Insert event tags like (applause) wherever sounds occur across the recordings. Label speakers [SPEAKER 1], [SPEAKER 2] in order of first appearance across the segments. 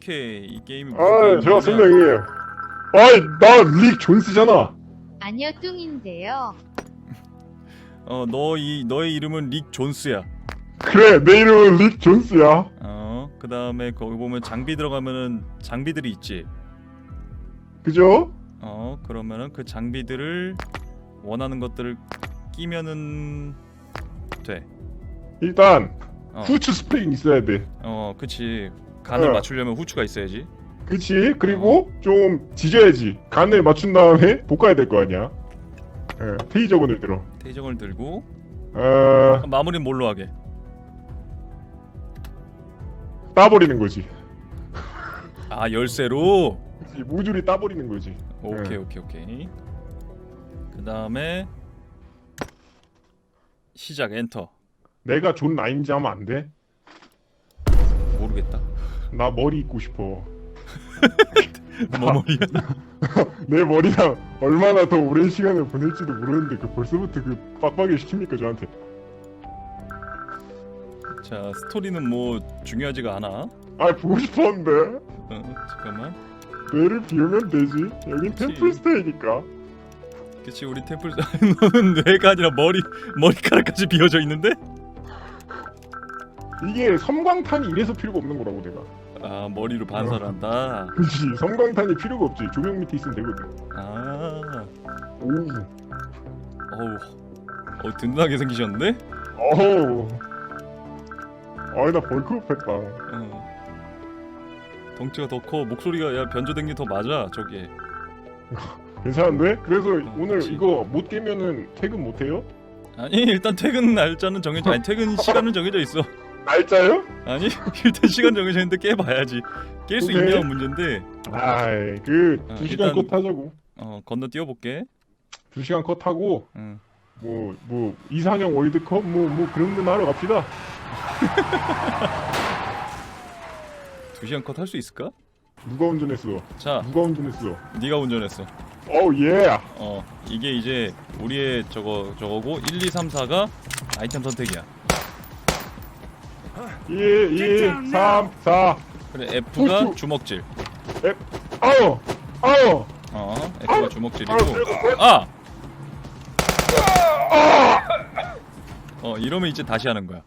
[SPEAKER 1] 어떻게 이 게임이
[SPEAKER 2] 아, 제가 설명해요. 아이, 나릭 존스잖아.
[SPEAKER 3] 아니요 뚱인데요. (laughs)
[SPEAKER 1] 어 너 이 너의 이름은 릭 존스야.
[SPEAKER 2] 그래, 내 이름은 릭 존스야.
[SPEAKER 1] 어 그다음에 거기 보면 장비 들어가면은 장비들이 있지.
[SPEAKER 2] 그죠?
[SPEAKER 1] 어 그러면은 그 장비들을 원하는 것들을 끼면은 돼.
[SPEAKER 2] 일단
[SPEAKER 1] 어.
[SPEAKER 2] 후추 스프레이 있어야 돼.
[SPEAKER 1] 어 그치 간을
[SPEAKER 2] 어.
[SPEAKER 1] 맞추려면 후추가 있어야지.
[SPEAKER 2] 그치? 그리고 좀 지져야지. 간을 맞춘 다음에 (laughs) 볶아야 될 거 아니야. 예, 테이저건을 들어.
[SPEAKER 1] 태정을 들고
[SPEAKER 2] 어,
[SPEAKER 1] 마무리는 뭘로 하게?
[SPEAKER 2] 따버리는 거지.
[SPEAKER 1] 아 열쇠로.
[SPEAKER 2] 그치, 모듈이 따버리는 거지.
[SPEAKER 1] 오케이
[SPEAKER 2] 네.
[SPEAKER 1] 오케이 오케이. 그 다음에 시작 엔터.
[SPEAKER 2] 내가 존 라인지 하면 안 돼?
[SPEAKER 1] 모르겠다.
[SPEAKER 2] 나 머리 있고 싶어. (laughs)
[SPEAKER 1] 뭐 머리야? (laughs)
[SPEAKER 2] 내 머리랑 얼마나 더 오랜 시간을 보낼지도 모르는데 그 벌써부터 그 빡빡이 시킵니까 저한테?
[SPEAKER 1] 자 스토리는 뭐 중요하지가 않아.
[SPEAKER 2] 아 보고 싶었는데
[SPEAKER 1] 어, 잠깐만.
[SPEAKER 2] 뇌를 비우면 되지. 여긴
[SPEAKER 1] 그치.
[SPEAKER 2] 템플 스테이니까.
[SPEAKER 1] 그치 우리 템플 (laughs) 너는 뇌가 아니라 머리 머리카락까지 비어져 있는데?
[SPEAKER 2] 이게 섬광탄이 이래서 필요가 없는 거라고 내가.
[SPEAKER 1] 아 머리로 반사를 한다.
[SPEAKER 2] 그렇지 (laughs) 섬광탄이 필요가 없지. 조명 밑에 있으면 되거든.
[SPEAKER 1] 아
[SPEAKER 2] 오.
[SPEAKER 1] 어우 어 든든하게 생기셨는데?
[SPEAKER 2] 어우. 아이 나 벌크업했다.
[SPEAKER 1] 어. 덩치가 더 커 목소리가 야 변조된 게 더 맞아 저기. (laughs)
[SPEAKER 2] 괜찮은데? 그래서
[SPEAKER 1] 어,
[SPEAKER 2] 오늘
[SPEAKER 1] 그치.
[SPEAKER 2] 이거 못 깨면은 퇴근 못 해요?
[SPEAKER 1] 아니 일단 퇴근 날짜는 정해져 아니 퇴근 시간은 정해져 있어.
[SPEAKER 2] 날짜요?
[SPEAKER 1] 아니 (laughs) 일단 시간 정해져 있는데 깨봐야지. 깰 수
[SPEAKER 2] 오케이.
[SPEAKER 1] 있냐가 문제인데.
[SPEAKER 2] 아이 그
[SPEAKER 1] 어,
[SPEAKER 2] 두 시간
[SPEAKER 1] 일단-
[SPEAKER 2] 컷 하자고.
[SPEAKER 1] 어 건너 뛰어볼게.
[SPEAKER 2] 두 시간 컷 하고
[SPEAKER 1] 응.
[SPEAKER 2] 뭐 뭐 이상형 월드컵 뭐 뭐 그런 데나 하러 갑시다. (laughs)
[SPEAKER 1] 두 시간 컷 할 수 있을까?
[SPEAKER 2] 누가 운전했어?
[SPEAKER 1] 자,
[SPEAKER 2] 누가 운전했어?
[SPEAKER 1] 네가 운전했어.
[SPEAKER 2] 어우 예.
[SPEAKER 1] 어, 이게 이제 우리의 저거 저거고 1, 2, 3, 4가 아이템 선택이야.
[SPEAKER 2] 2 2 3 4
[SPEAKER 1] 그래 F가
[SPEAKER 2] 후추.
[SPEAKER 1] 주먹질.
[SPEAKER 2] 아우 아우
[SPEAKER 1] 어, F가 주먹질이고.
[SPEAKER 2] 아우 그리고
[SPEAKER 1] 아. 어, 이러면 이제 다시 하는 거야.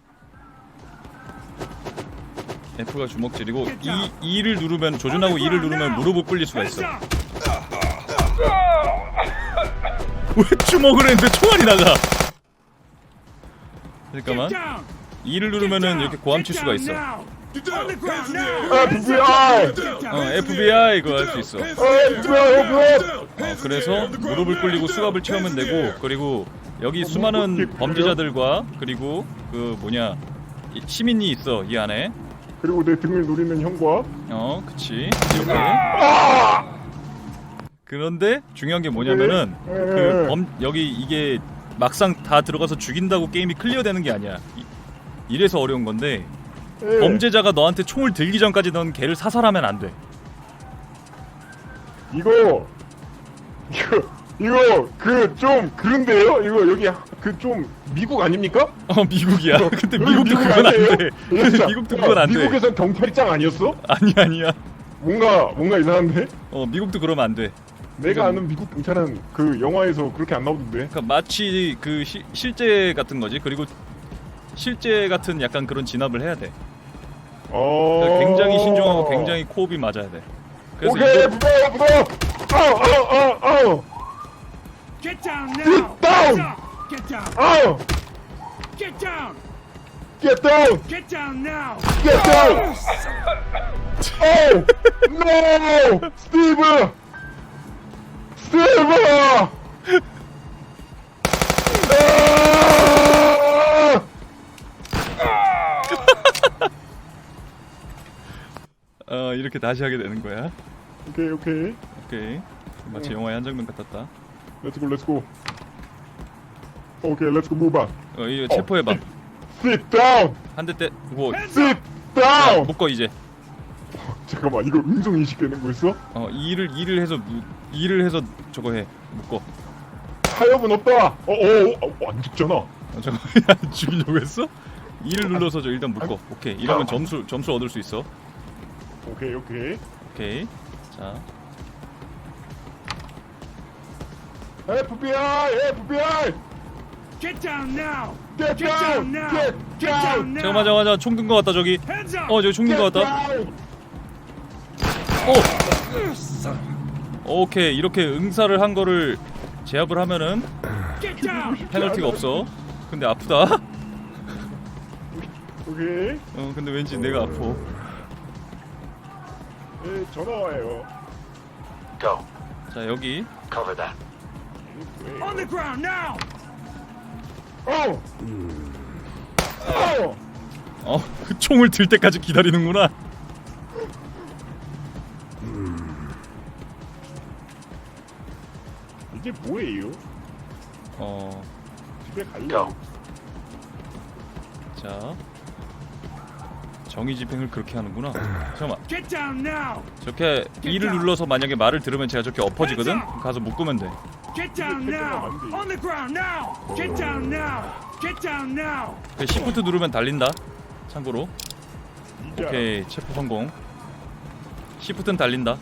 [SPEAKER 1] F가 주먹질이고 E 2를 누르면 조준하고 2를 누르면 무릎을 꿇릴 수가 있어. 왜 주먹을 했는데 총알이 나가? 잠깐만. 2를 누르면은 이렇게 고함 칠 수가 있어.
[SPEAKER 2] FBI!
[SPEAKER 1] 어, FBI 그거 할 수 있어.
[SPEAKER 2] 어, FBI FBI!
[SPEAKER 1] 어, 그래서 무릎을 꿇리고 수갑을 채우면 되고 그리고 여기 수많은 범죄자들과 그리고 그 뭐냐 이 시민이 있어 이 안에.
[SPEAKER 2] 그리고 내 등을 노리는 형과?
[SPEAKER 1] 어, 그치. 이렇게. 그런데 중요한 게 뭐냐면은 그 범 여기 이게 막상 다 들어가서 죽인다고 게임이 클리어되는 게 아니야. 이- 이래서 어려운 건데
[SPEAKER 2] 예.
[SPEAKER 1] 범죄자가 너한테 총을 들기 전까지 넌 걔를 사살하면 안 돼.
[SPEAKER 2] 이거 이거 이거 그 좀 그런데요? 이거 여기 그 좀 미국 아닙니까?
[SPEAKER 1] 어 미국이야. 근데
[SPEAKER 2] 여기
[SPEAKER 1] 미국도
[SPEAKER 2] 미국
[SPEAKER 1] 그건 안
[SPEAKER 2] 아니에요?
[SPEAKER 1] 돼.
[SPEAKER 2] 야, 진짜. (laughs)
[SPEAKER 1] 미국도 그건 안 돼.
[SPEAKER 2] 미국에선 경찰장 아니었어?
[SPEAKER 1] 아니 아니야.
[SPEAKER 2] 뭔가 뭔가 이상한데?
[SPEAKER 1] 어 미국도 그러면 안 돼.
[SPEAKER 2] 내가 아는 미국 경찰은 그 영화에서 그렇게 안 나오던데.
[SPEAKER 1] 그러니까 마치 그 시, 실제 같은 거지. 그리고 실제 같은 약간 그런 진압을 해야 돼.
[SPEAKER 2] 어.
[SPEAKER 1] 그러니까 굉장히 신중하고 굉장히 코업이 맞아야 돼. 그래서
[SPEAKER 2] 오케이
[SPEAKER 1] 이거
[SPEAKER 2] 무서워 무서워. 아우 아우 아우 아우
[SPEAKER 4] Get down now!
[SPEAKER 2] Get down!
[SPEAKER 4] Get down!
[SPEAKER 2] 아우
[SPEAKER 4] Get down!
[SPEAKER 2] get down
[SPEAKER 4] Get down now!
[SPEAKER 2] get down. Oh no, 스티
[SPEAKER 1] 어 이렇게 다시 하게 되는 거야.
[SPEAKER 2] 오케이 오케이.
[SPEAKER 1] 오케이. 마치 영화의 한 장면 같았다.
[SPEAKER 2] Let's go. 오케이 let's go move on.
[SPEAKER 1] 어 체포해봐.
[SPEAKER 2] Sit down.
[SPEAKER 1] 한 대 때, 뭐,
[SPEAKER 2] Sit
[SPEAKER 1] 야,
[SPEAKER 2] down.
[SPEAKER 1] 묶어 이제.
[SPEAKER 2] 잠깐만 이거 음성 인식되는 거였어?
[SPEAKER 1] 어 이를 이를 해서 무, 이를 해서 저거 해. 묶어.
[SPEAKER 2] 타협은 없다. 어어안 죽잖아.
[SPEAKER 1] 어, 저거 (laughs) 야, 죽이려고 했어? 이를 눌러서 저 일단 묶어. 오케이. 이러면 점수 점수 얻을 수 있어.
[SPEAKER 2] 오케이 오케이
[SPEAKER 1] 오케이. 자,
[SPEAKER 2] FBI FBI
[SPEAKER 4] Get down now!
[SPEAKER 2] Get
[SPEAKER 4] Get
[SPEAKER 2] down!
[SPEAKER 4] down now!
[SPEAKER 2] Get
[SPEAKER 4] Get
[SPEAKER 2] down!
[SPEAKER 4] down now!
[SPEAKER 1] 잠깐만, 잠깐만, 총든거 같다 저기.
[SPEAKER 4] Hands up!
[SPEAKER 1] 어, 저기 총든거 같다.
[SPEAKER 2] down!
[SPEAKER 1] 오. 오케이, 이렇게 응사를 한 거를 제압을 하면은
[SPEAKER 4] Get down!
[SPEAKER 1] 페널티가 없어. 근데 아프다.
[SPEAKER 2] 오케이
[SPEAKER 1] 어, 근데 왠지 내가 아파.
[SPEAKER 2] 예 전화 와요
[SPEAKER 5] Go.
[SPEAKER 1] 자, 여기.
[SPEAKER 5] Cover that.
[SPEAKER 4] On the ground now!
[SPEAKER 2] 어! 어!
[SPEAKER 1] 어, 그 총을 들 때까지 기다리는구나.
[SPEAKER 2] 이게 뭐예요?
[SPEAKER 1] 어,
[SPEAKER 2] 집에 갈래?
[SPEAKER 5] Go.
[SPEAKER 1] 자. 정의 집행을 그렇게 하는구나. 잠깐만. 저렇게 E를 눌러서 만약에 말을 들으면 제가 저렇게 엎어지거든? 가서 묶으면 돼.
[SPEAKER 4] Get down now! On the ground now! Get down now! Get down now!
[SPEAKER 1] 그 시프트 누르면 달린다. 참고로. 오케이, 체포 성공. 시프트는 달린다.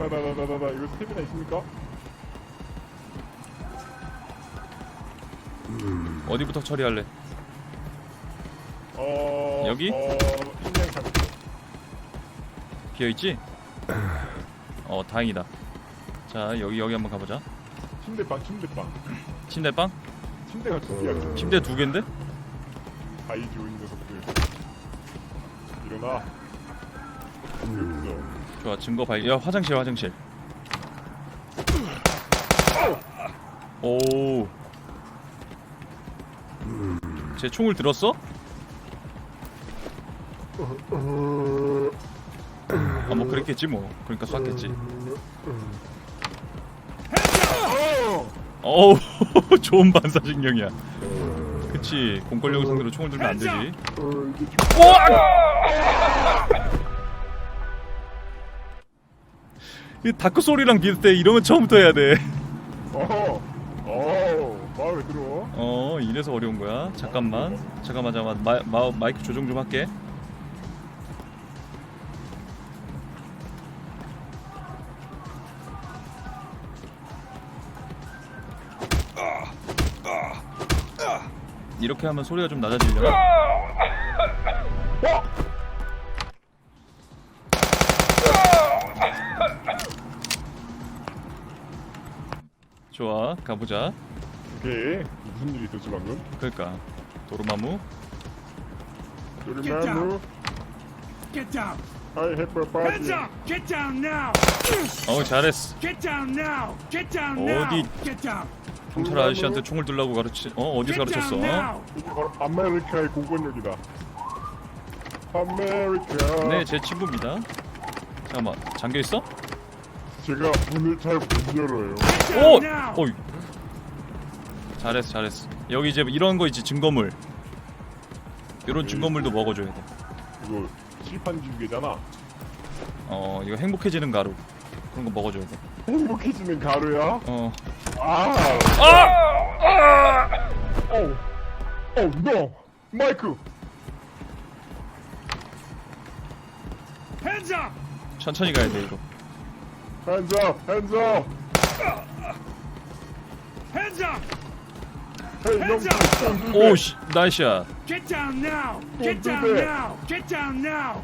[SPEAKER 2] 나나나나나 이거 스태미나 있습니까?
[SPEAKER 1] 어디부터 처리할래?
[SPEAKER 2] 어...
[SPEAKER 1] 여기?
[SPEAKER 2] 어... 인양 상태
[SPEAKER 1] 비어 있지? 어, 다행이다. 자, 여기 여기 한번 가보자.
[SPEAKER 2] 침대방 침대방
[SPEAKER 1] 침대방?
[SPEAKER 2] 침대가 두 개야
[SPEAKER 1] 침대 두 개인데?
[SPEAKER 2] 아이 좋은 녀석들 일어나 여기서
[SPEAKER 1] 좋아, 증거 발. 야, 화장실, 화장실. 오. 제 총을 들었어? 아, 뭐 그랬겠지 뭐. 그러니까 쐈겠지. 어우, (laughs) 좋은 반사신경이야. 그치, 공권력을 상대로 총을 들면 안 되지.
[SPEAKER 2] 어 이게
[SPEAKER 1] 이 다크 소리랑 비슷해. 이러면 처음부터 해야 돼.
[SPEAKER 2] 어어 어 마음에 들어
[SPEAKER 1] 어, 이래서 어려운 거야. 잠깐만, 잠깐만, 잠깐만. 마, 마, 마이크 조정 좀 할게. 이렇게 하면 소리가 좀 낮아지려나? 좋아, 가보자.
[SPEAKER 2] 오케이 무슨 일이 있었지 방금?
[SPEAKER 1] 그러니까 도르마무
[SPEAKER 2] 조리마무
[SPEAKER 4] Get down!
[SPEAKER 2] I have a
[SPEAKER 4] Hands
[SPEAKER 2] party
[SPEAKER 4] up! Get down now!
[SPEAKER 1] 어 잘했어
[SPEAKER 4] Get down now! Get down now!
[SPEAKER 1] 어디-
[SPEAKER 4] Get down!
[SPEAKER 1] 경찰 아저씨한테 총을 들라고 가르치 어? 어디서 가르쳤어?
[SPEAKER 2] 바로 아메리카의 공권력이다. 아메리카.
[SPEAKER 1] 네 제 친구입니다. 잠깐만 잠겨 있어?
[SPEAKER 2] 제가 문을 잘 못 열어요.
[SPEAKER 1] 오! 어이. 잘했어 잘했어. 여기 이제 이런 거 있지 증거물. 이런 증거물도 먹어줘야
[SPEAKER 2] 이거 칠판 지우개잖아.
[SPEAKER 1] 돼어 이거 행복해지는 가루 그런 거 먹어줘야
[SPEAKER 2] 행복해지는 가루야?
[SPEAKER 1] 돼어
[SPEAKER 2] 아! 어! 어, no! 마이크!
[SPEAKER 4] Hands up!
[SPEAKER 1] 천천히 가야 돼 이거
[SPEAKER 2] Hands up! Hands up!
[SPEAKER 4] Hands up!
[SPEAKER 2] Hey,
[SPEAKER 4] Hands
[SPEAKER 2] 형,
[SPEAKER 4] up!
[SPEAKER 2] 좀 주세요.
[SPEAKER 1] 오씨 나이스야
[SPEAKER 4] Get down now! Get down now! Get down now!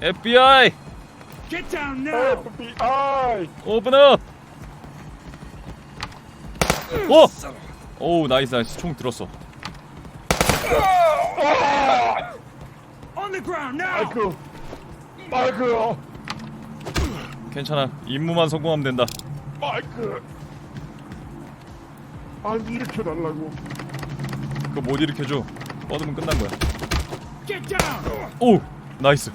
[SPEAKER 1] FBI
[SPEAKER 4] Get down now!
[SPEAKER 2] FBI!
[SPEAKER 1] 오픈 업 오! 오 나이스 나이스 총 들었어
[SPEAKER 4] On the ground now!
[SPEAKER 2] 마이크! 마이크! 어,
[SPEAKER 1] 괜찮아 임무만 성공하면 된다
[SPEAKER 2] 마이크! 아니, 일으켜달라고.
[SPEAKER 1] 그거 못 일으켜줘 뻗으면 끝난 거야
[SPEAKER 4] Get down!
[SPEAKER 1] 오 나이스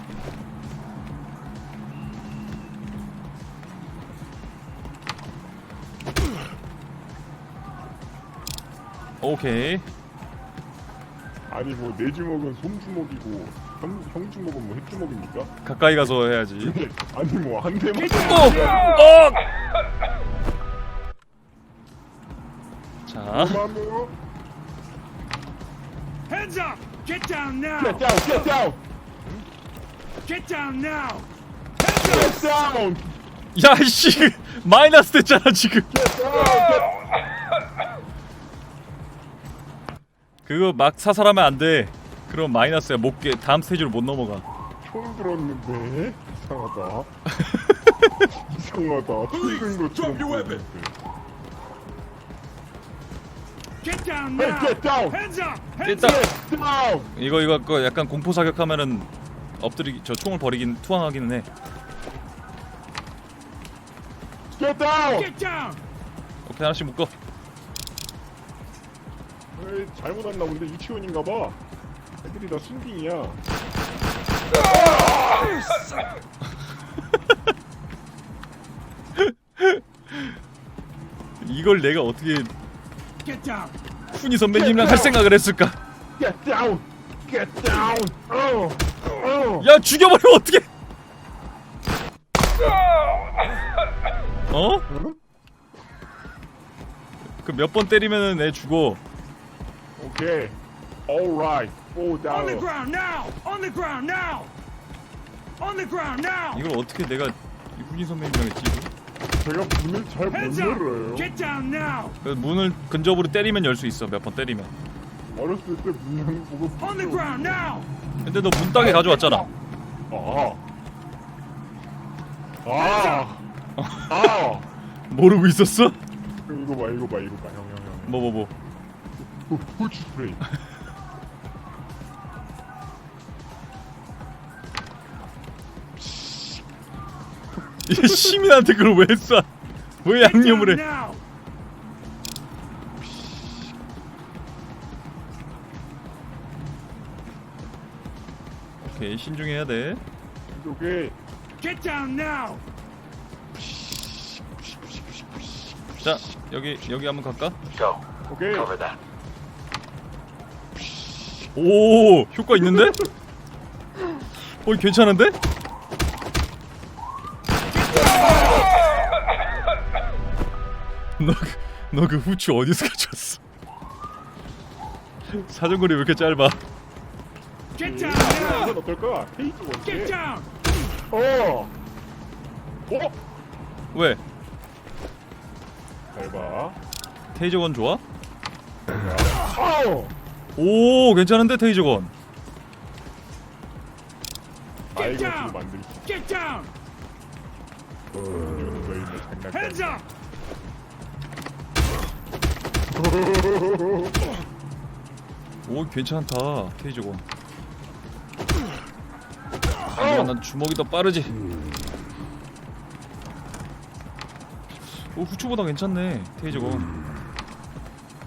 [SPEAKER 1] 오케이
[SPEAKER 2] 아니, 뭐, 내 주먹은 솜주먹이고, 형, 형 주먹은 뭐, 핵주먹입니까?
[SPEAKER 1] 가까이 가서 해야지
[SPEAKER 2] 아니, 뭐, 한 대만.
[SPEAKER 4] Now!
[SPEAKER 1] 어! 자
[SPEAKER 2] 마무.
[SPEAKER 4] Hands up! Get down now!
[SPEAKER 2] Get down! Get down!
[SPEAKER 4] Get down now!
[SPEAKER 2] Get down!
[SPEAKER 1] 야 이씨 마이너스 됐잖아 지금
[SPEAKER 2] Get down!
[SPEAKER 1] 그거 막 사살하면 안 돼 그럼 마이너스야 못게 다음 스테이지로 못 넘어가
[SPEAKER 2] 총 들었는데 이상하다. (laughs) 이상하다. 총든 것처럼 보이는데.
[SPEAKER 4] Get down
[SPEAKER 2] Hey,
[SPEAKER 4] now!
[SPEAKER 2] get down!
[SPEAKER 4] Hands up! Hands up!
[SPEAKER 2] Get down!
[SPEAKER 1] 이거 이거 그 약간 공포 사격하면은 엎드리기 저 총을 버리긴 투항하기는 해
[SPEAKER 2] Get down!
[SPEAKER 4] Get down!
[SPEAKER 1] 오케이 하나씩 묶어
[SPEAKER 2] 에이, 잘못 왔나 본데 유치원인가 봐. 애들이 다 순딩이야. (laughs)
[SPEAKER 1] 이걸 내가 어떻게
[SPEAKER 4] Get down!
[SPEAKER 1] 훈이 선배님이랑 할 생각을 했을까
[SPEAKER 2] Get down! Get down! 어! 어!
[SPEAKER 1] 야 죽여버리면 어떡해 어?
[SPEAKER 2] 응?
[SPEAKER 1] 그몇 번 때리면은 애 죽어
[SPEAKER 2] 오케이. Alright. Fall
[SPEAKER 4] On the
[SPEAKER 2] down.
[SPEAKER 4] ground now! On the ground now! On the ground now!
[SPEAKER 1] 이걸 어떻게 내가 이 훈이 선배님이랑 했지 이거?
[SPEAKER 2] 제가 문을 잘 못
[SPEAKER 4] Hands up!
[SPEAKER 2] 열어요.
[SPEAKER 4] Get down now!
[SPEAKER 1] 그 문을 근접으로 때리면 열 수 있어 몇 번 때리면
[SPEAKER 2] 어렸을 때 문을 보고
[SPEAKER 4] On the ground now!
[SPEAKER 1] 근데 너 문 따게 가져왔잖아
[SPEAKER 2] 아. 아. 아. (laughs)
[SPEAKER 1] 모르고 있었어?
[SPEAKER 2] 이거 봐, 이거 봐, 이거 봐, 형, 형, 형.
[SPEAKER 1] 뭐 뭐 뭐.
[SPEAKER 2] 후, 후추 스프레이.
[SPEAKER 1] 이 시민한테 그걸 왜 쏴? 왜 양념을 해? 오케이 신중해야 돼.
[SPEAKER 2] 이게
[SPEAKER 4] Get down now!
[SPEAKER 1] 자 여기 여기 한번 갈까?
[SPEAKER 2] 오케이.
[SPEAKER 1] 오 효과 있는데? (laughs) 어 괜찮은데? 너너 그 후추 어디서 가져왔어? 사정거리 왜 이렇게 짧아?
[SPEAKER 4] Get down
[SPEAKER 2] 이건
[SPEAKER 4] now!
[SPEAKER 2] 어떨까? 페이지
[SPEAKER 4] Get down!
[SPEAKER 2] 어. 어?
[SPEAKER 1] 왜?
[SPEAKER 2] 잘 봐.
[SPEAKER 1] 테이저건 좋아?
[SPEAKER 2] 아우.
[SPEAKER 1] 오 괜찮은데 테이저건.
[SPEAKER 2] 아이고
[SPEAKER 4] down!
[SPEAKER 2] 지금 만들기.
[SPEAKER 4] Get down!
[SPEAKER 2] 이거는 너희들 장난감.
[SPEAKER 4] Hands up!
[SPEAKER 1] 오 괜찮다 테이저건. 아니야 난 주먹이 더 빠르지. 오 후추보다 괜찮네 테이저건.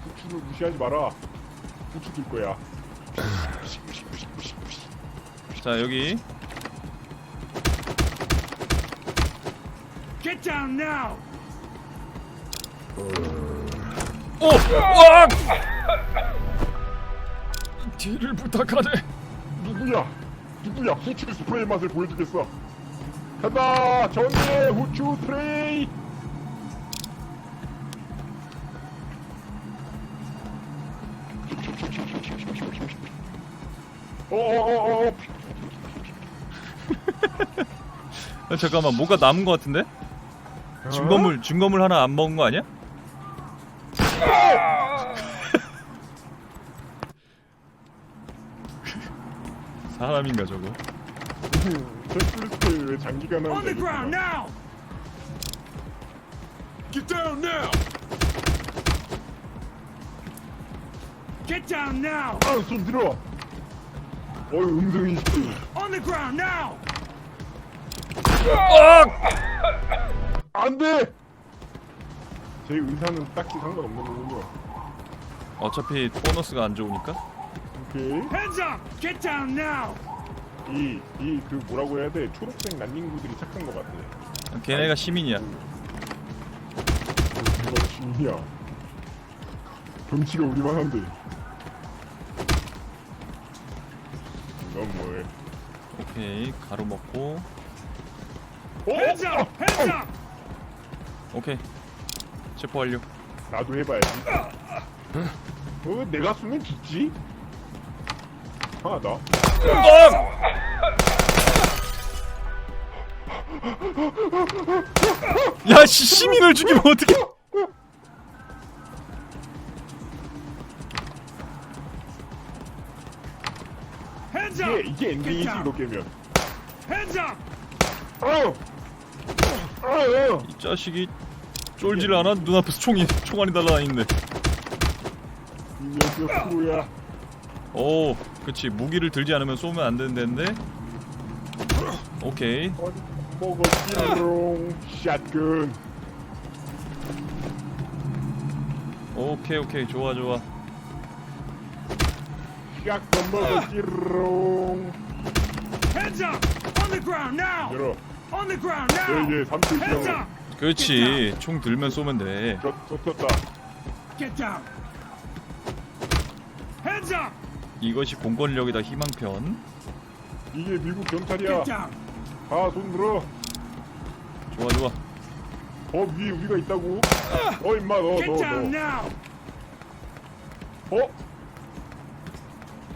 [SPEAKER 2] 후추를 무시하지 마라. 후추 들 거야.
[SPEAKER 1] 자 여기
[SPEAKER 4] Get down now!
[SPEAKER 1] 오! 와! 뒤를 부탁하네.
[SPEAKER 2] 누구야? 누구야? 후추 스프레이 맛을 보여주겠어. 간다. 전예 후추 스프레이. 어어어어
[SPEAKER 1] 아, 잠깐만 뭐가 남은 것 같은데? 증거물 증거물 하나 안 먹은 거 아니야? (laughs) 사람인가 저거?
[SPEAKER 2] 템플스테이 왜 장기가
[SPEAKER 4] On the now!
[SPEAKER 2] Get down now.
[SPEAKER 4] Get down now!
[SPEAKER 2] 아손 들어. 어이 인식.
[SPEAKER 4] On the ground now!
[SPEAKER 2] 안돼. 제 의사는 딱히 상관없는 거군요.
[SPEAKER 1] 어차피 보너스가 안 좋으니까.
[SPEAKER 2] 오케이.
[SPEAKER 4] Hands up! Get down now!
[SPEAKER 2] 이 이 그 뭐라고 해야 돼? 초록색 난닝구들이 착한 것 같아.
[SPEAKER 1] 걔네가 시민이야.
[SPEAKER 2] 이거 중이야. 경치가 우리만 한데.
[SPEAKER 1] 오케이 가루 먹고.
[SPEAKER 4] up!
[SPEAKER 1] 오케이 체포 완료.
[SPEAKER 2] 나도 해봐야지. 어, 내가 쏘면 죽지? 하나 더.
[SPEAKER 1] 야 시, 시민을 죽이면 어떻게?
[SPEAKER 2] 이게 엔딩이지 이거! 깨면.
[SPEAKER 4] Hands up!
[SPEAKER 2] 어. 어.
[SPEAKER 1] 이 자식이 쫄질 않아? 눈앞에서 총이 총알이 날라다니는데.
[SPEAKER 2] 이 녀석 뭐야?
[SPEAKER 1] 오, 그치 무기를 들지 않으면 쏘면 안 되는데. 오케이.
[SPEAKER 2] 먹었지롱 샷건.
[SPEAKER 1] 오케이 오케이 좋아 좋아.
[SPEAKER 2] 샷건 먹었지롱.
[SPEAKER 4] Hands up! On the ground now!
[SPEAKER 2] 열어.
[SPEAKER 4] On the ground now!
[SPEAKER 2] 3초
[SPEAKER 4] Hands
[SPEAKER 2] 시간을
[SPEAKER 4] up!
[SPEAKER 1] 그렇지 총 들면 쏘면 돼.
[SPEAKER 2] 저, 줬다.
[SPEAKER 4] Get down! Hands up!
[SPEAKER 1] 이것이 공권력이다 희망편.
[SPEAKER 2] 이게 미국 경찰이야.
[SPEAKER 4] Get down!
[SPEAKER 2] 다손 들어.
[SPEAKER 1] 좋아 좋아.
[SPEAKER 2] 법 위에 우리가 있다고. 어 임마 너
[SPEAKER 4] Get
[SPEAKER 2] 너
[SPEAKER 4] down
[SPEAKER 2] 너.
[SPEAKER 4] now!
[SPEAKER 2] 어?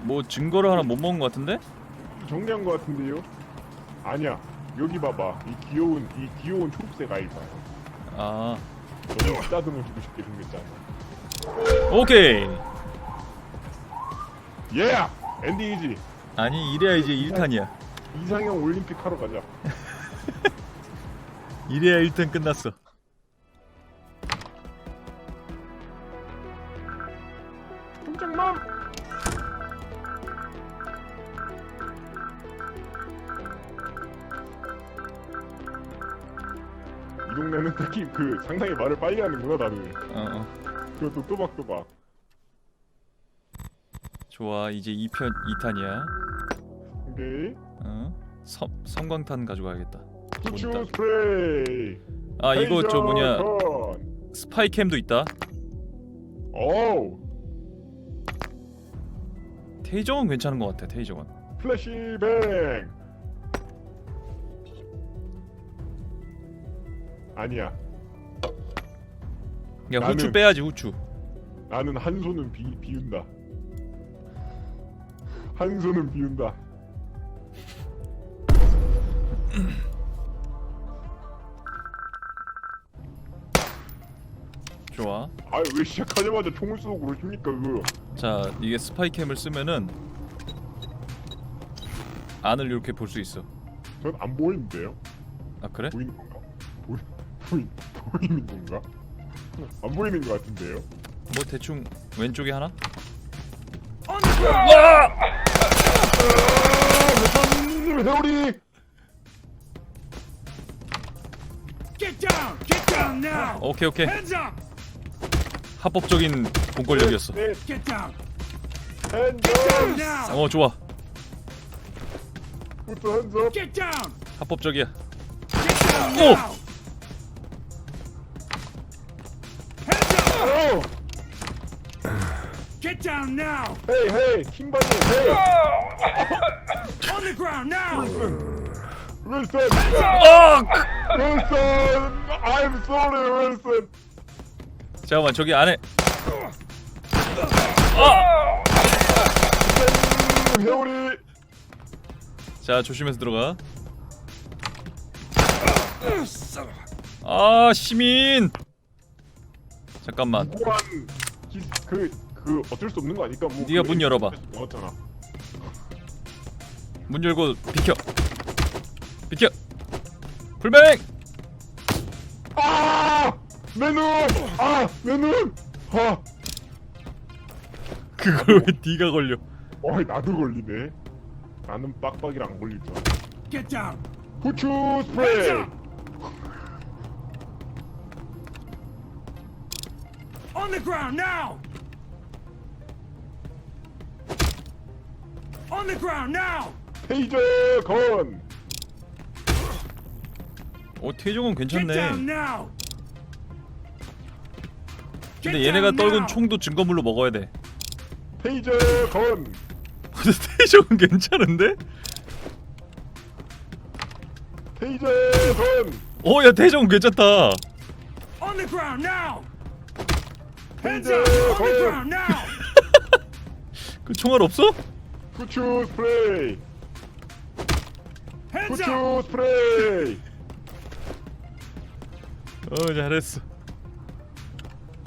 [SPEAKER 1] 뭐 증거를 하나 못 먹은 것 같은데?
[SPEAKER 2] 정리한 거 같은데요? 아니야. 여기 봐봐. 이 귀여운 이 귀여운 초록색 아이 봐.
[SPEAKER 1] 아
[SPEAKER 2] 너는 쓰다듬어 주고 싶게 생겼잖아.
[SPEAKER 1] 오케이.
[SPEAKER 2] 예! 엔딩이지.
[SPEAKER 1] 아니 이래야 이제 1탄이야.
[SPEAKER 2] 이상형 올림픽 하러 가자. (laughs)
[SPEAKER 1] 이래야 1탄 끝났어.
[SPEAKER 2] 이 동네는 특히 그 상당히 말을 빨리 하는구나 다들.
[SPEAKER 1] 어, 어.
[SPEAKER 2] 그것도 또박또박.
[SPEAKER 1] 좋아 이제 2편 2탄이야.
[SPEAKER 2] 오케이.
[SPEAKER 1] 어? 섬 성광탄 가져가야겠다.
[SPEAKER 2] 후추
[SPEAKER 1] 몬다.
[SPEAKER 2] 스프레이.
[SPEAKER 1] 아 이거 저 뭐냐
[SPEAKER 2] 페이저건.
[SPEAKER 1] 스파이캠도 있다.
[SPEAKER 2] 어우.
[SPEAKER 1] 테이저건 괜찮은 것 같아 테이저건.
[SPEAKER 2] 플래시뱅. 아니야.
[SPEAKER 1] 야 후추
[SPEAKER 2] 나는-
[SPEAKER 1] 빼야지 후추.
[SPEAKER 2] 나는 한 손은 비, 비운다. 한 손은 비운다.
[SPEAKER 1] 좋아.
[SPEAKER 2] 아유 왜 시작하자마자 총을 쏘고 그러십니까 그거.
[SPEAKER 1] 자 이게 스파이캠을 쓰면은 안을 이렇게 볼 수 있어.
[SPEAKER 2] 전 안 보이는데요?
[SPEAKER 1] 아 그래?
[SPEAKER 2] 보이는 보이, 보이는 건가? 안 보이는 것 같은데요?
[SPEAKER 1] 뭐 대충 왼쪽에 하나?
[SPEAKER 4] Ground!
[SPEAKER 2] 아, 회오리!
[SPEAKER 4] Get down! Get down now!
[SPEAKER 1] 오케이 오케이
[SPEAKER 4] Hands up!
[SPEAKER 1] 합법적인 공권력이었어.
[SPEAKER 2] 네,
[SPEAKER 4] Get down!
[SPEAKER 2] 핸드
[SPEAKER 4] Down now!
[SPEAKER 1] 어 좋아
[SPEAKER 2] 부터 핸드
[SPEAKER 4] Get down!
[SPEAKER 1] 합법적이야.
[SPEAKER 4] Get down
[SPEAKER 1] Oh!
[SPEAKER 4] now! Get down now!
[SPEAKER 2] 헤이 헤이 킹받이 헤이
[SPEAKER 4] On the ground now!
[SPEAKER 2] 윌슨
[SPEAKER 1] 어!
[SPEAKER 2] 윌슨 I'm sorry 윌슨
[SPEAKER 1] 잠깐만 저기 안에
[SPEAKER 2] 회오리
[SPEAKER 1] 자 조심해서 들어가. 아 시민. 잠깐만.
[SPEAKER 2] 무한 기- 그, 그 어쩔 수 없는 거 아닐까? 뭐
[SPEAKER 1] 네가 그문 열어봐.
[SPEAKER 2] 먹었잖아
[SPEAKER 1] 문 열고 비켜. 비켜. 불맹.
[SPEAKER 2] 아! 내 눈! 아! 내 눈! 아!
[SPEAKER 1] 그걸 왜 네가 걸려?
[SPEAKER 2] 어이 나도 걸리네 나는 빡빡이랑 안 걸릴 줄 알아
[SPEAKER 4] Get down!
[SPEAKER 2] 후추 스프레이!
[SPEAKER 4] On the ground now! On the ground now!
[SPEAKER 2] 테이저 건
[SPEAKER 1] 어 태종은
[SPEAKER 4] Get down
[SPEAKER 1] 괜찮네.
[SPEAKER 4] now! Get
[SPEAKER 1] 근데 얘네가
[SPEAKER 4] down
[SPEAKER 1] 떨군
[SPEAKER 4] now!
[SPEAKER 1] 총도 증거물로 먹어야 돼.
[SPEAKER 2] 테이저 건
[SPEAKER 1] 근데 태종은 괜찮은데?
[SPEAKER 2] 테이저 건
[SPEAKER 1] 어 야 태종은 괜찮다.
[SPEAKER 4] On the ground now! Hands
[SPEAKER 2] Hands
[SPEAKER 4] up!
[SPEAKER 2] up!
[SPEAKER 4] On the ground now!
[SPEAKER 1] 그 총알 없어?
[SPEAKER 2] 후추 스프레이! 후추 스프레이
[SPEAKER 1] 어 잘했어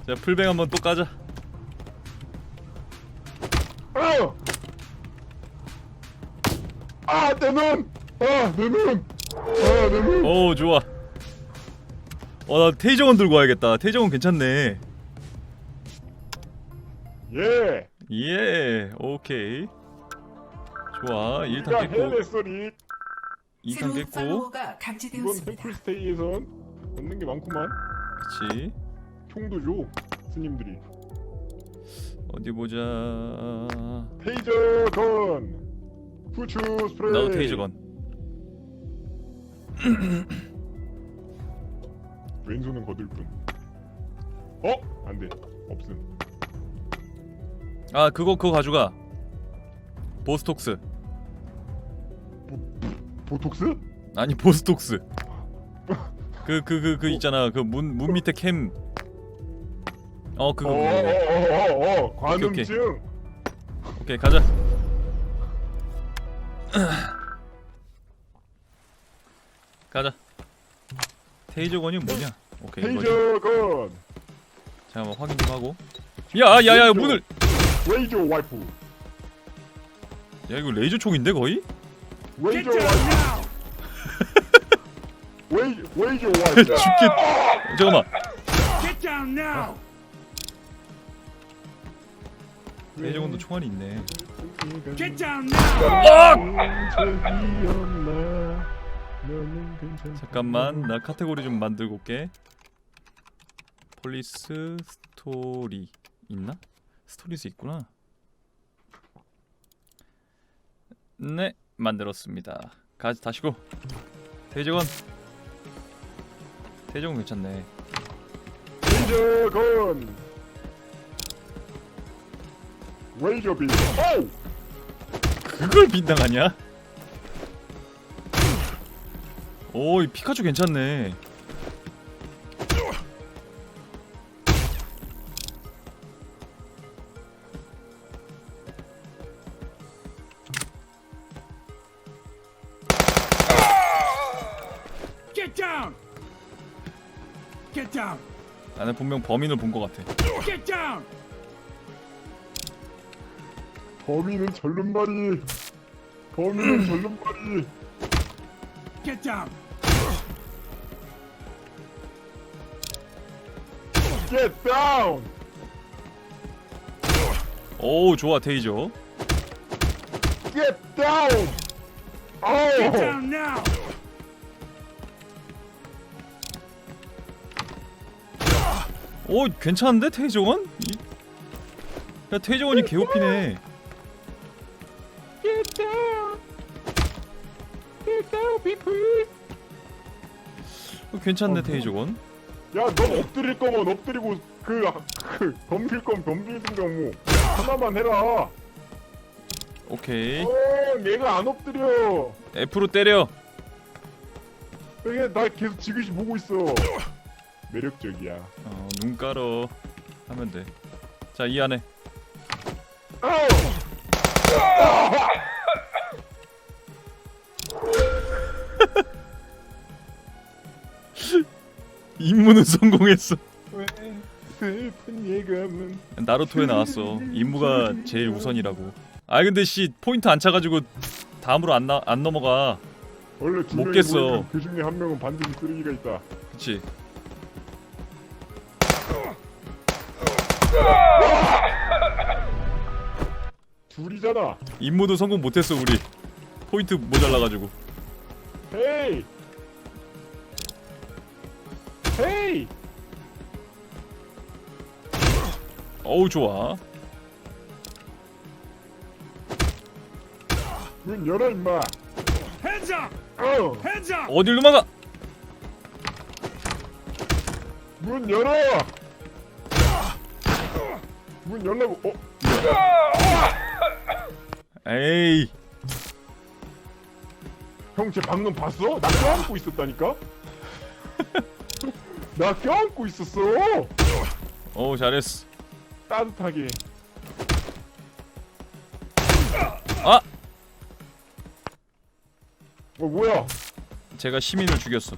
[SPEAKER 1] 자 풀뱅 한번 또 까자
[SPEAKER 2] 어! 아, 내 눈! 아, 내 눈! 아, 내 눈!
[SPEAKER 1] 오 좋아 어나 테이저건 들고 와야겠다 테이저건 괜찮네
[SPEAKER 2] 예!
[SPEAKER 1] 예 오케이 좋아 1탄
[SPEAKER 2] 야,
[SPEAKER 1] 깼고
[SPEAKER 2] 해내 소리!
[SPEAKER 1] 2탄
[SPEAKER 5] 새로운
[SPEAKER 1] 깼고
[SPEAKER 5] 팔로워가
[SPEAKER 2] 이번
[SPEAKER 5] 감지되었습니다.
[SPEAKER 2] 템플스테이에선 얻는 게 많구만.
[SPEAKER 1] 그치
[SPEAKER 2] 총도 줘, 스님들이.
[SPEAKER 1] 어디 보자
[SPEAKER 2] 테이저 건! 후추 스프레이!
[SPEAKER 1] 나도 테이저건 (clears throat)
[SPEAKER 2] 왼손은 거들 뿐. 어? 안 돼. 없음.
[SPEAKER 1] 아 그거 그거 가져가 보스톡스
[SPEAKER 2] 보 톡스?
[SPEAKER 1] 아니 보스톡스. 그 그 그 그 있잖아. 그 문 문 밑에 캠. 어 그거. 그거.
[SPEAKER 2] 어어어어어.
[SPEAKER 1] 오케이.
[SPEAKER 2] 관음증
[SPEAKER 1] 오케이 가자. 가자. 테이저건이 뭐냐? 오케이 이거지.
[SPEAKER 2] 테이저건.
[SPEAKER 1] 자 한번 확인 좀 하고. 야 야야 문을.
[SPEAKER 2] 웨이저 와이프.
[SPEAKER 1] 야 이거 레이저 총인데 거의
[SPEAKER 4] Get down now! (laughs)
[SPEAKER 1] 죽겠 (laughs) 잠깐만.
[SPEAKER 4] Get down now!
[SPEAKER 1] 테이저건도 총알이 있네.
[SPEAKER 4] Get down now!
[SPEAKER 1] 잠깐만 나 카테고리 좀 만들고 올게. 폴리스 스토리 있나? 스토리스 있구나. 네 만들었습니다. 가 다시고. 대적원 대적원 괜찮네.
[SPEAKER 2] 테이저건 웨이저 비 오우
[SPEAKER 1] 그걸 빈당하냐? 오 이 피카츄 괜찮네 나는 분명 범인을 본 것 같아
[SPEAKER 4] Get down!
[SPEAKER 2] 범인은 절름발이 범인은 절름발이
[SPEAKER 4] Get down!
[SPEAKER 2] Get down
[SPEAKER 1] 오 좋아 테이저
[SPEAKER 2] Get down
[SPEAKER 4] Get
[SPEAKER 2] 어
[SPEAKER 4] down now!
[SPEAKER 1] 오 괜찮은데? 이... 야 테이저건이 개오피네.
[SPEAKER 2] Get down Get down people
[SPEAKER 1] 어, 괜찮네
[SPEAKER 2] 어,
[SPEAKER 1] 테이저건.
[SPEAKER 2] 야너 엎드릴 거면 엎드리고 그, 그 덤빌 건 덤빌든가 뭐 하나만 해라.
[SPEAKER 1] 오케이.
[SPEAKER 2] 어 얘가 안 엎드려.
[SPEAKER 1] F로 때려.
[SPEAKER 2] 이게 나 계속 지그시 보고 있어 매력적이야.
[SPEAKER 1] 어, 눈 깔어 하면 돼 자 이 안에.
[SPEAKER 2] 어! (laughs)
[SPEAKER 1] 임무는 성공했어.
[SPEAKER 2] 왜 슬픈 예감은
[SPEAKER 1] 나루토에 나왔어. 임무가 제일 우선이라고. 아 근데 씨 포인트 안 차가지고 다음으로 안, 나, 안 넘어가.
[SPEAKER 2] 원래 두
[SPEAKER 1] 못
[SPEAKER 2] 명이
[SPEAKER 1] 깼어.
[SPEAKER 2] 모이면 그 중에 한 명은 반드시 쓰레기가 있다.
[SPEAKER 1] 그치
[SPEAKER 2] 둘이잖아.
[SPEAKER 1] 임무도 성공 못했어 우리. 포인트 모자라가지고.
[SPEAKER 2] 헤이! 헤이!
[SPEAKER 1] 어우 좋아.
[SPEAKER 2] 문 열어 임마.
[SPEAKER 4] Up!
[SPEAKER 2] 어!
[SPEAKER 4] Up!
[SPEAKER 1] 어딜 도망가?
[SPEAKER 2] 문 열어! 문 열라고 어?
[SPEAKER 1] 에이
[SPEAKER 2] 형쟤 방금 봤어? 나 껴안고 있었다니까? (laughs) 나 껴안고 있었어
[SPEAKER 1] 어우 잘했어
[SPEAKER 2] 따뜻하게
[SPEAKER 1] 아!
[SPEAKER 2] 어 뭐야
[SPEAKER 1] 제가 시민을 죽였어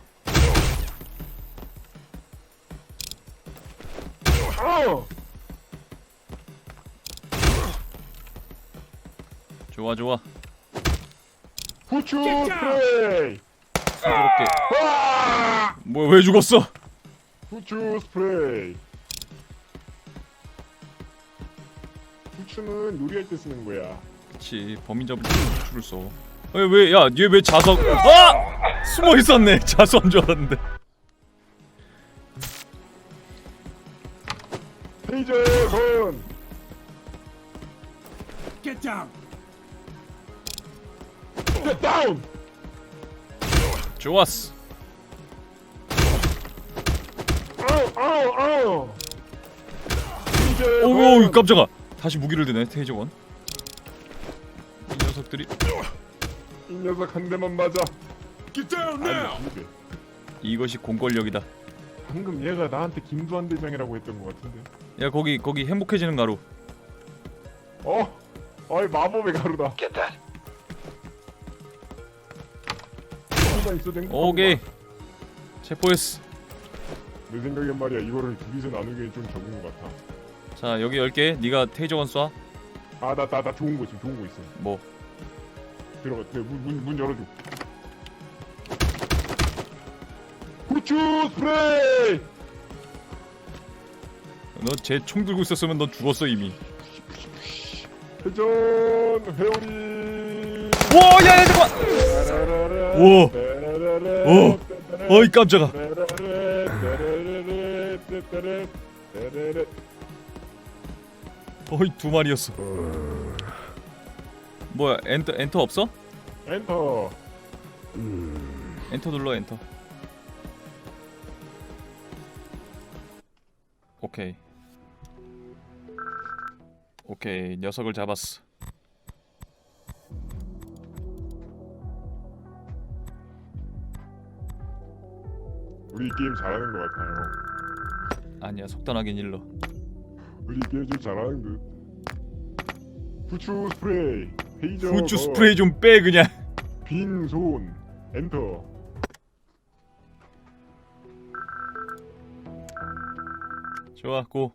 [SPEAKER 1] 좋아 좋아.
[SPEAKER 2] 후추 스프레이!
[SPEAKER 1] 부드럽게.
[SPEAKER 2] 와
[SPEAKER 1] 뭐야 왜 죽었어?
[SPEAKER 2] 후추 스프레이. 후추는 요리할 때 쓰는 거야.
[SPEAKER 1] 그치 범인 잡을 때 줄을 써. 왜야얘 왜 자석 아! 숨어 있었네. (laughs) 자수한 줄 알았는데.
[SPEAKER 2] 테이저 건
[SPEAKER 4] Get down.
[SPEAKER 2] 겟 다운
[SPEAKER 1] 좋았어.
[SPEAKER 2] 아우 아우 아우. 테이저
[SPEAKER 1] 오우
[SPEAKER 2] 건
[SPEAKER 1] 깜짝아. 다시 무기를 드네 테이저건 이 녀석들이.
[SPEAKER 2] 이 녀석 한 대만 맞아.
[SPEAKER 4] Get down
[SPEAKER 2] 아니.
[SPEAKER 1] 이것이 공권력이다.
[SPEAKER 2] 방금 얘가 나한테 김두한 대장이라고 했던 것 같은데.
[SPEAKER 1] 야 거기 거기 행복해지는 가루.
[SPEAKER 2] 어? 어이 마법의 가루다 한번 있어도 행복한
[SPEAKER 1] 오케이. 체포했어.
[SPEAKER 2] 내 생각엔 말이야 이거를 둘이서 나누기엔 좀 적은 것 같아.
[SPEAKER 1] 자 여기 10개. 네가 테이저건 쏴.
[SPEAKER 2] 아나 나나 좋은 거 있어 좋은 거 있어.
[SPEAKER 1] 뭐?
[SPEAKER 2] 들어가 네, 문, 문, 문 열어줘. 후추 스프레이!
[SPEAKER 1] 너쟤총 들고 있었으면 넌 죽었어 이미.
[SPEAKER 2] 회전 회오리!
[SPEAKER 1] 와야야 잠깐 오. 오. 어이 깜짝아. 거의 두 마리였어. 뭐야 엔터 엔터 없어?
[SPEAKER 2] 엔터.
[SPEAKER 1] 엔터 눌러 엔터. 오케이. 오케이 녀석을 잡았어
[SPEAKER 2] 우리 이 게임 잘하는 것 같아요.
[SPEAKER 1] 아니야 속단하긴 일러
[SPEAKER 2] 우리 이 게임 좀 잘하는 듯 후추 스프레이 페이저
[SPEAKER 1] 후추 스프레이 좀 빼 그냥.
[SPEAKER 2] 빈손 엔터.
[SPEAKER 1] 좋아 고